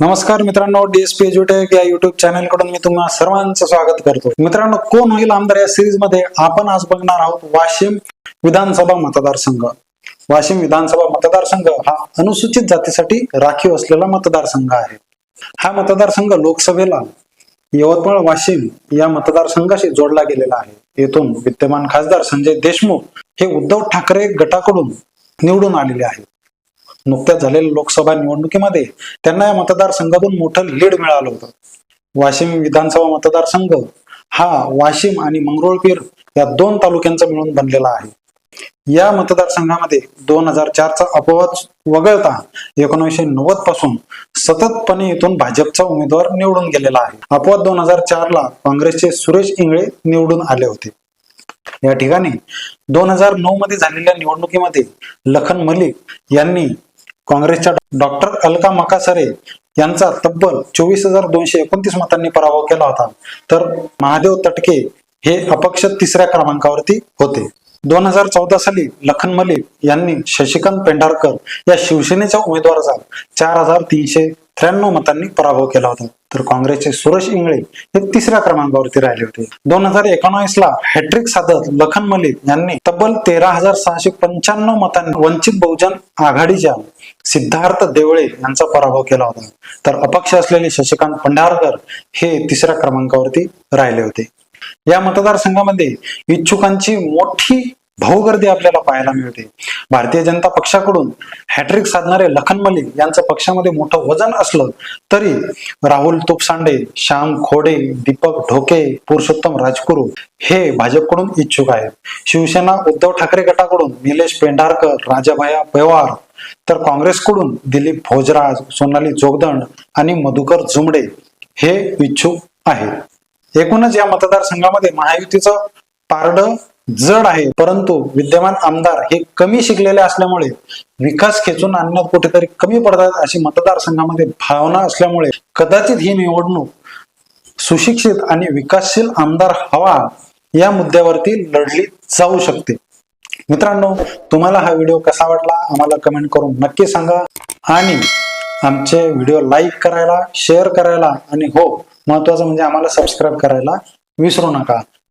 नमस्कार मित्रांनो डीएसपी एज्युटेक या युट्यूब चॅनलकडून मी तुम्हाला सर्वांचं स्वागत करतो. मित्रांनो कोण होईल आमदार या सिरीजमध्ये? आपण आज बघणार आहोत वाशिम विधानसभा मतदारसंघ. वाशिम विधानसभा मतदारसंघ हा अनुसूचित जातीसाठी राखीव असलेला मतदारसंघ आहे. हा मतदारसंघ लोकसभेला यवतमाळ वाशिम या मतदारसंघाशी जोडला गेलेला आहे. येथून विद्यमान खासदार संजय देशमुख हे उद्धव ठाकरे गटाकडून निवडून आलेले आहेत. नुकत्याच झालेल्या लोकसभा निवडणुकीमध्ये त्यांना या मतदारसंघातून मोठं लीड मिळालं होतं. वाशिम विधानसभा मतदारसंघ हा वाशिम आणि मंगरुळपीर या दोन तालुक्यांचा मिळून बनलेला आहे. या मतदारसंघामध्ये दोन हजार चारचा अपवाद वगळता एकोणीसशे नव्वदपासून सततपणे इथून भाजपचा उमेदवार निवडून गेलेला आहे. अपवाद दोन हजार चार ला काँग्रेसचे सुरेश इंगळे निवडून आले होते. या ठिकाणी दोन हजार नऊ मध्ये झालेल्या निवडणुकीमध्ये लखन मलिक यांनी काँग्रेसच्या डॉक्टर अलका मकासरे यांचा तब्बल चोवीस हजार दोनशे एकोणतीस मतांनी पराभव केला होता. तर महादेव तटके हे अपक्ष तिसऱ्या क्रमांकावरती होते. दोन हजार चौदा साली लखन मलिक यांनी शशिकांत पेंढारकर या शिवसेनेच्या उमेदवाराचा चार हजार तीनशे त्र्याण्णव मतांनी पराभव केला होता. तर काँग्रेसचे सुरेश इंगळे हे तिसऱ्या क्रमांकावरती राहिले होते. दोन हजार एकोणावीस ला हॅट्रिक साधत लखन मलिक यांनी तब्बल तेरा हजार सहाशे पंच्याण्णव मतांनी वंचित बहुजन आघाडीच्या सिद्धार्थ देवळे यांचा पराभव केला होता. तर अपक्ष असलेले शशिकांत पंढारकर हे तिसऱ्या क्रमांकावरती राहिले होते. या मतदारसंघामध्ये इच्छुकांची मोठी भाऊगर्दी आपल्याला पाहायला मिळते. भारतीय जनता पक्षाकडून हॅट्रिक साधणारे लखन मलिक यांचं पक्षामध्ये मोठं वजन असलं तरी राहुल तुपसांडे श्याम खोडे दीपक ढोके पुरुषोत्तम राजकुरू हे भाजपकडून इच्छुक आहेत. शिवसेना उद्धव ठाकरे गटाकडून निलेश पेंढारकर राजाभाया पवार तर काँग्रेसकडून दिलीप भोजराज सोनाली जोगदंड आणि मधुकर झुमडे हे इच्छुक आहेत. एकूणच या मतदारसंघामध्ये महायुतीचं पारड जड आहे परंतु विद्यमान आमदार हे कमी शिकलेले असल्यामुळे विकास खेचून आणण्यात कुठेतरी कमी पडतात अशी मतदारसंघामध्ये भावना असल्यामुळे कदाचित ही निवडणूक सुशिक्षित आणि विकासशील आमदार हवा या मुद्द्यावरती लढली जाऊ शकते. मित्रांनो तुम्हाला हा व्हिडिओ कसा वाटला आम्हाला कमेंट करून नक्की सांगा. आणि आमचे व्हिडिओ लाईक करायला शेअर करायला आणि हो महत्वाचं म्हणजे आम्हाला सबस्क्राईब करायला विसरू नका.